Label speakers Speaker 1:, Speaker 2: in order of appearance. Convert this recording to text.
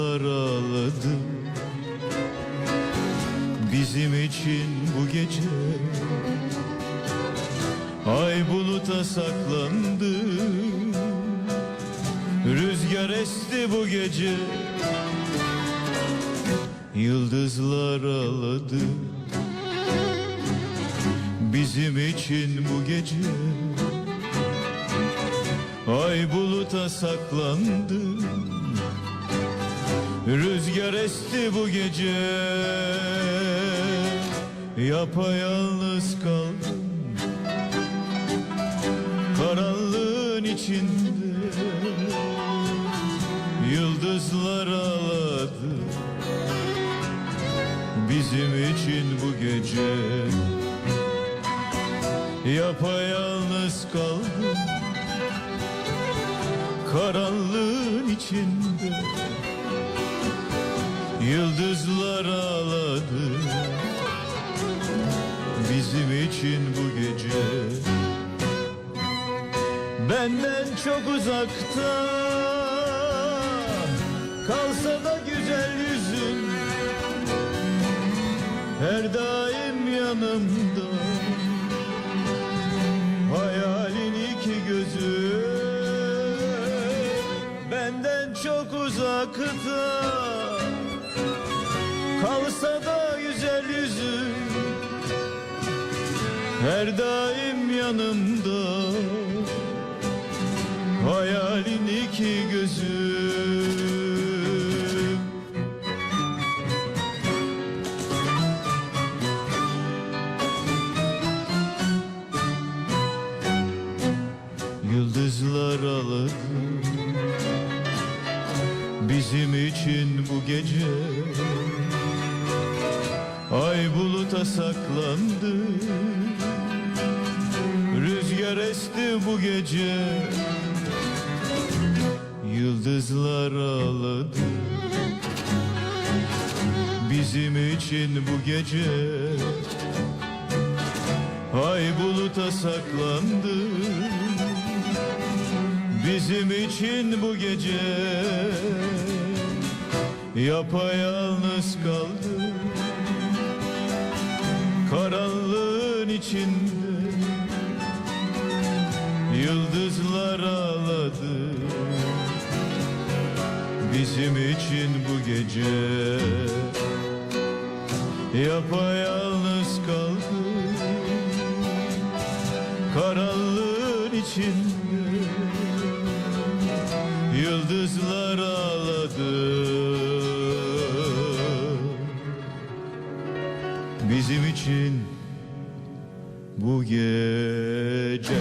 Speaker 1: yıllar ağladım Bizim için bu gece Ay buluta saklandı. Rüzgar esti bu gece. Yıldızlar ağladı. Bizim için bu gece Ay buluta saklandı. Rüzgar esti bu gece. Yapayalnız kaldım. Karanlığın içinde. Yıldızlar ağladı. Bizim için bu gece. Yapayalnız kaldım. Karanlığın içinde Yıldızlar ağladı. Bizim için bu gece Benden çok uzakta. Kalsa da güzel yüzün Her daim yanımda. Hayalin iki gözü Benden çok uzakta Kalsa da güzel yüzün Her daim yanımda. Hayalin iki gözü Yıldızlar ağladı Bizim için bu gece Buluta saklandı Rüzgar esti bu gece. Yıldızlar ağladı. Bizim için bu gece Ay buluta saklandı. Bizim için bu gece Yapayalnız kaldı Karanlığın içinde Yıldızlar ağladı. Bizim için bu gece Yapayalnız kaldı. Karanlığın içinde Yıldızlar ağladı Bizim için bu gece